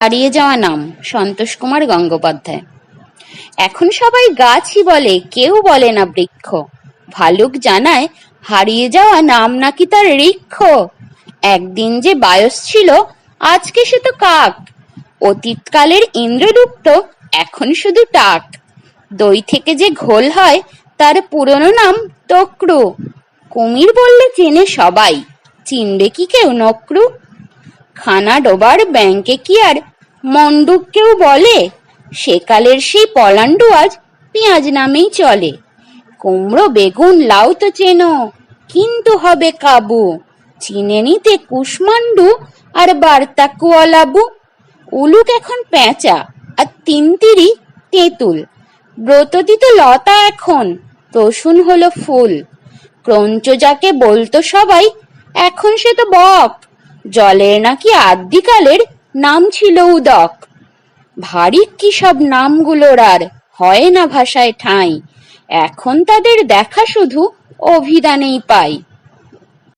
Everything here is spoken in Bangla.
হারিয়ে যাওয়া নাম সন্তোষ কুমার গঙ্গোপাধ্যায়। এখন সবাই গাছই বলে, কেউ বলে না বৃক্ষ। ভালুক জানায়, হারিয়ে যাওয়া নাম নাকি তার ঋক্ষ একদিন যে বায়স ছিল, আজকে সে তো কাক। অতীতকালের ইন্দ্রদুপ্ত, এখন শুধু টাক। দই থেকে যে ঘোল হয়, তার পুরনো নাম তক্রু। কুমির বললে চেনে সবাই, চিনবে কি কেউ নক্রু? খানা ডোবার ব্যাংকে কি আর মন্ডুক কেউ বলে? সেকালের সেই পলান্ডু আজ পেঁয়াজ নামেই চলে। কুমড়ো, বেগুন, লাউ তো চেনো, কিন্তু হবে কাবু। চিনে নিতে কুষ্মান্ডু আর বার্তা কুয়ালাবু। উলুক এখন পেঁচা আর তিনতিরি তেঁতুল। ব্রততি তো লতা এখন, রসুন হলো ফুল। ক্রঞ্চ যাকে বলতো সবাই, এখন সে তো বক। জলের নাকি আদ্যিকালের নাম ছিল উদক। ভারী কি সব নামগুলোর আর হয় না ভাষায় ঠাঁই। এখন তাদের দেখা শুধু অভিধানেই পাই।